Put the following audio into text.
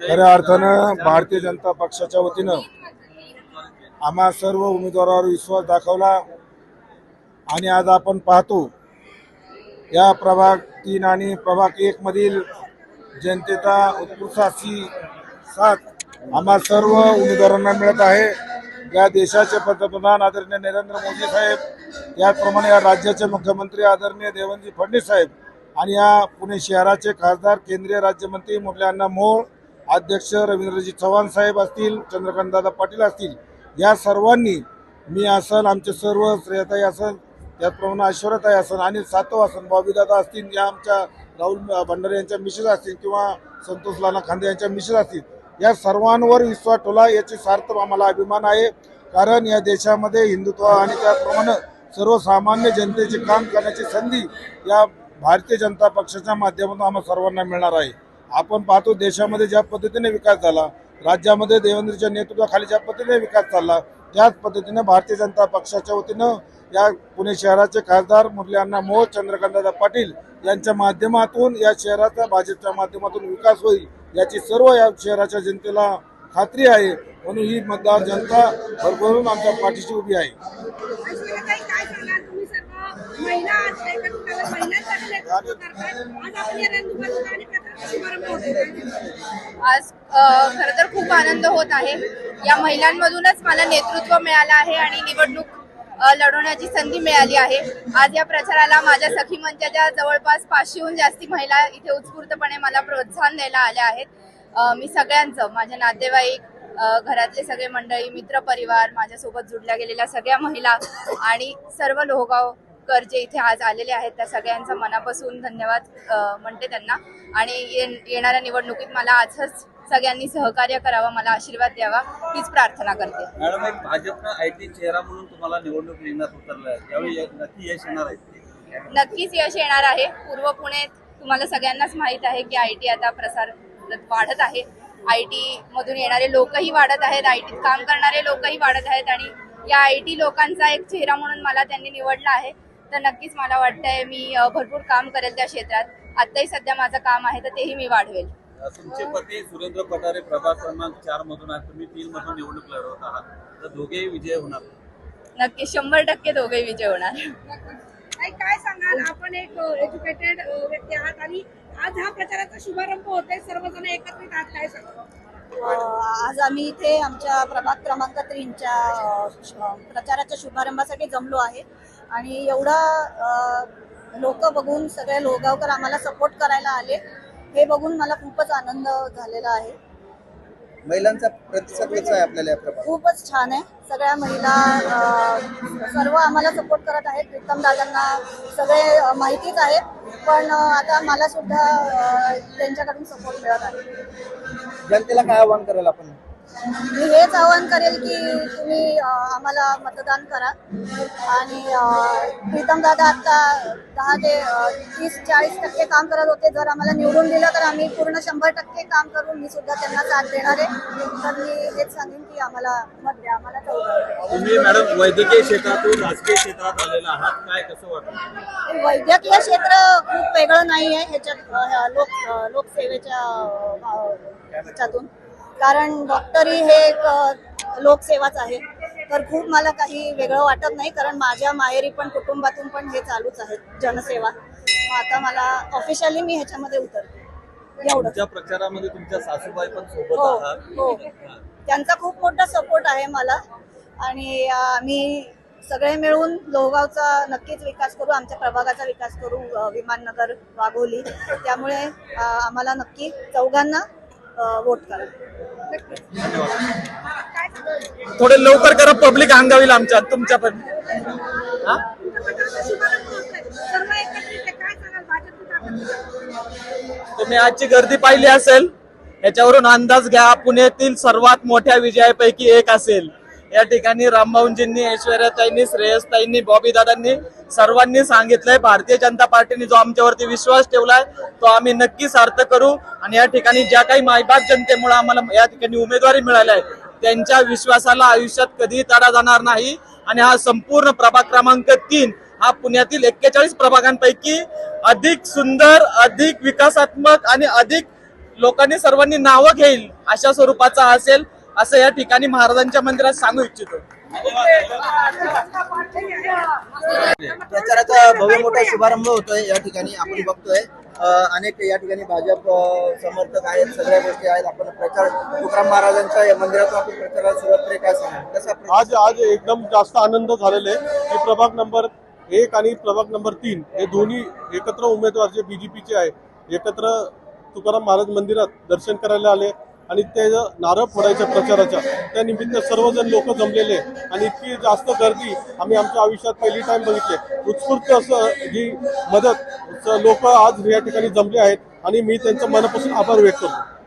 खऱ्या अर्थानं भारतीय जनता पक्षाच्या वतीनं आम्हा सर्व उमेदवारावर विश्वास दाखवला आणि आज आपण पाहतो या प्रभाग तीन आणि प्रभाग एक मधील जनतेचा उत्कृष्टाशी साथ आम्हा सर्व उमेदवारांना मिळत आहे. या देशाचे पंतप्रधान आदरणीय नरेंद्र मोदी साहेब त्याचप्रमाणे या राज्याचे मुख्यमंत्री आदरणीय देवेंद्र फडणवीस साहेब आणि या पुणे शहराचे खासदार केंद्रीय राज्यमंत्री मुरलीअण्णा मोहोळ अध्यक्ष रवींद्रजी चव्हाण साहेब असतील चंद्रकांतदादा पाटील असतील या सर्वांनी मी असन आमचे सर्व श्रेयताई असन त्याचप्रमाणे ऐश्वर्याताई असन आणि सातव असन बॉबीदादा असतील या आमच्या राहुल भंडारे यांच्या मिसेस असतील किंवा संतोष लाना खांदे यांच्या मिसेस असतील या सर्वांवर विश्वास ठेवला याची सार्थ आम्हाला अभिमान आहे. कारण या देशामध्ये हिंदुत्व आणि त्याचप्रमाणे सर्वसामान्य जनतेचे काम करण्याची संधी या भारतीय जनता पक्षाच्या माध्यमातून आम्हा सर्वांना मिळणार आहे. आपण पाहतो देशामध्ये ज्या पद्धतीने विकास झाला राज्यामध्ये देवेंद्रच्या नेतृत्वाखाली ज्या पद्धतीने विकास चालला त्याच पद्धतीने भारतीय जनता पक्षाच्या वतीनं या पुणे शहराचे खासदार मुरली अण्णा मोह चंद्रकांतदादा पाटील यांच्या माध्यमातून या शहराचा भाजपच्या माध्यमातून विकास होईल याची सर्व या शहराच्या जनतेला खात्री आहे. म्हणून ही मतदार जनता भरभरून आमच्या पाठीशी उभी आहे ऐश्वर्याताई, काय सांगाल तुम्ही सर्व महिला आज एकत्रित आल्या, महिलांसाठी नेतृत्व आज आपण या रेणुकाचा आणि शुभारंभ होतो आज खरं तर खूप आनंद होत आहे. या महिलांमधूनच मला नेतृत्व मिळालं आहे आणि निवडणूक लढवण्याची संधी मिळाली आहे. आज या प्रचाराला माझ्या सखी मंचाच्या जवळपास पाचशेहून जास्ती महिला इथे उत्स्फूर्तपणे मला प्रोत्साहन द्यायला आल्या आहेत. मी सगळ्यांचं माझे नातेवाईक घरातले सगळे मंडळी मित्र परिवार माझ्यासोबत जुडल्या गेलेल्या सगळ्या महिला आणि सर्व लोहगाव लोहगावकर जे इथे आज आलेले आहेत त्या सगळ्यांचा मनापासून धन्यवाद म्हणते त्यांना. आणि ये- येणाऱ्या निवडणुकीत मला आजच सगळ्यांनी सहकार्य करावं मला आशीर्वाद द्यावा हीच प्रार्थना करते. मॅडम एक भाजपनं आय टी चेहरा म्हणून तुम्हाला निवडणूक रिंगणात उतरलं आहे यावेळी य- नक्की यश येणार आहे. नक्कीच यश येणार आहे. पूर्व पुणेत तुम्हाला सगळ्यांनाच माहीत आहे की आय टी आता प्रसार वाढत आहे. आय टी मधून येणारे लोकही वाढत आहेत आय टीत काम करणारे लोकही वाढत आहेत आणि या आय टी लोकांचा एक चेहरा म्हणून मला त्यांनी निवडला आहे. तर नक्कीच मला वाटतंय मी भरपूर काम करेल त्या क्षेत्रात. आत्ताही सध्या माझं काम आहे तर तेही मी वाढवेल. तुमचे पती सुरेंद्र पठारे प्रभाग क्रमांक चार मधून आहेत. तुम्ही तीन मधून निवडणूक लढवत आहात. तर दोघेही विजय होणार. नक्की शंभर टक्के दोघेही विजय होणार. ताई, काय सांगाल? आपण एक एज्युकेटेड व्यक्ती आहात आणि आज हा प्रचाराचा शुभारंभ होतोय. सर्वजण एकत्रित आहात. काय सांगाल? आज आम्ही इथे आमच्या प्रभाग क्रमांक तीनच्या प्रचाराच्या शुभारंभासाठी जमलो आहे. आणि एवढा लोक बघून सगळे लोहगावकर आम्हाला सपोर्ट करायला आले. हे बघून मला खूपच आनंद झालेला आहे. महिलांचा प्रतिसाद कसा आहे आपल्याला या खूपच छान आहे. सगळ्या महिला सर्व आम्हाला सपोर्ट करत आहेत. प्रीतम दादांना सगळे माहितीच आहे पण आता मला सुद्धा त्यांच्याकडून सपोर्ट मिळत आहे. जनतेला काय आव्हान कराल आपण? मी हेच आवाहन करेल की तुम्ही आम्हाला मतदान करा. आणि प्रीतम दादा आता दहा ते तीस चाळीस टक्के काम करत होते. जर आम्हाला निवडून दिलं तर आम्ही पूर्ण शंभर टक्के काम करून मी सुद्धा त्यांना साथ देणार आहे. तर मी हेच सांगेन की आम्हाला मत द्या. आम्हाला तुम्ही मॅडम वैद्यकीय क्षेत्रातून राजकीय क्षेत्रात आलेला आहात. काय कसं वाटतं? वैद्यकीय क्षेत्र खूप वेगळं नाही आहे. ह्याच्यात लोक लोकसेवेच्या ह्याच्यातून. कारण डॉक्टरी हे एक लोकसेवाच आहे. तर खूप मला काही वेगळं वाटत नाही कारण माझ्या माहेरी पण कुटुंबातून पण हे चालूच आहे जनसेवा. मग आता मला ऑफिशियली मी ह्याच्यामध्ये उतरते. एवढं. तुमच्या प्रचारामध्ये तुमच्या सासूबाई पण सोबत हो आहात. हो. त्यांचा खूप मोठा सपोर्ट आहे मला. आणि अ, आम्ही सगळे मिळून लोहगावचा नक्कीच विकास करू आमच्या प्रभागाचा विकास करू अ, विमाननगर वाघोली. त्यामुळे अ, आम्हाला नक्की चौघांना वोट करा. थोडे लवकर करा पब्लिक अंगावील आमच्या तुमच्या पण. तुम्ही आजची गर्दी पाहिली असेल याच्यावरून अंदाज घ्या पुण्यातील सर्वात मोठ्या विजयापैकी एक असेल. या ठिकाणी रामभाऊंजींनी ऐश्वर्याताईंनी श्रेयसताईंनी बॉबी दादांनी सर्वांनी सांगितलंय भारतीय जनता पार्टीने जो आमच्यावरती विश्वास ठेवलाय तो आम्ही नक्की सार्थ करू. आणि या ठिकाणी ज्या काही मायबाप जनतेमुळे आम्हाला या ठिकाणी उमेदवारी मिळाली आहे त्यांच्या विश्वासाला आयुष्यात कधीही तडा जाणार नाही. आणि हा संपूर्ण प्रभाग क्रमांक तीन हा पुण्यातील एक्केचाळीस प्रभागांपैकी अधिक सुंदर अधिक विकासात्मक आणि अधिक लोकांनी सर्वांनी नावं घेईल अशा स्वरूपाचा असेल. असं या ठिकाणी महाराजांच्या मंदिरात सांगू इच्छितो. प्रचाराचा भव्य मोठा शुभारंभ होतोय या ठिकाणी आपण बघतोय. अनेक या ठिकाणी भाजप समर्थक आहेत सगळ्या गोष्टी आहेत. आपण प्रचार तुकाराम महाराजांच्या या मंदिरातून आपण प्रचाराला सुरुवात करी काय सांगा? कसा? आज आज एकदम जास्त आनंद झालेला आहे. की प्रभाग नंबर एक आणि प्रभाग नंबर तीन हे दोन्ही एकत्र उमेदवार जे बीजेपीचे आहे एकत्र तुकाराम महाराज मंदिरात दर्शन करायला आले. आणि ते नारळ फोडायच्या प्रचाराच्या त्या निमित्त सर्वजण लोक जमलेले आणि इतकी जास्त गर्दी आम्ही आमच्या आयुष्यात पहिली टाइम बघितले उत्स्फूर्त असं जी मदत लोक आज या ठिकाणी जमले आहेत. आणि मी त्यांचं मनापासून आभार व्यक्त करतो.